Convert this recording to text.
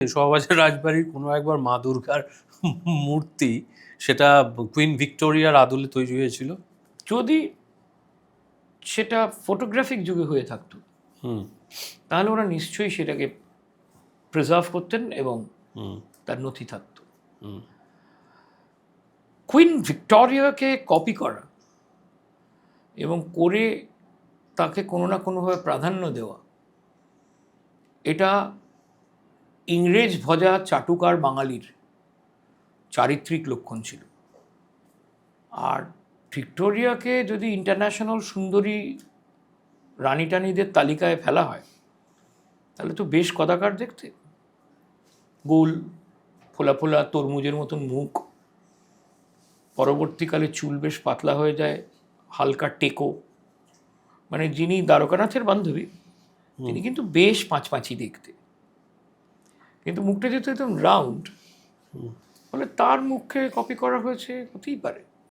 শোভাবাজার রাজবাড়ির কোনো একবার মা দুর্গার মূর্তি সেটা কুইন ভিক্টোরিয়ার আদলে তৈরি হয়েছিল? যদি সেটা ফটোগ্রাফিক যুগে হয়ে থাকতো হুম। তাহলে ওরা নিশ্চয়ই সেটাকে প্রিজার্ভ করতেন এবং হুম। তার নথি থাকতো। হুম। কুইন ভিক্টোরিয়াকে কপি করা এবং করে তাকে কোনো না কোনোভাবে প্রাধান্য দেওয়া এটা ইংরেজ ভজা চাটুকার বাঙালির চারিত্রিক লক্ষণ ছিল। আর ভিক্টোরিয়াকে যদি ইন্টারন্যাশনাল সুন্দরী রানী টানিদের তালিকায় ফেলা হয় তাহলে তো বেশ কদাকার দেখতে। গোল ফোলা ফোলা তরমুজের মতন মুখ। পরবর্তীকালে চুল বেশ পাতলা হয়ে যায় হালকা টেকো। মানে যিনি দ্বারকানাথের বান্ধবী তিনি কিন্তু বেশ পাঁচপাঁচি দেখতে। কিন্তু মুখটা যেহেতু একদম রাউন্ড ফলে তার মুখে কপি করা হয়েছে হতেই পারে।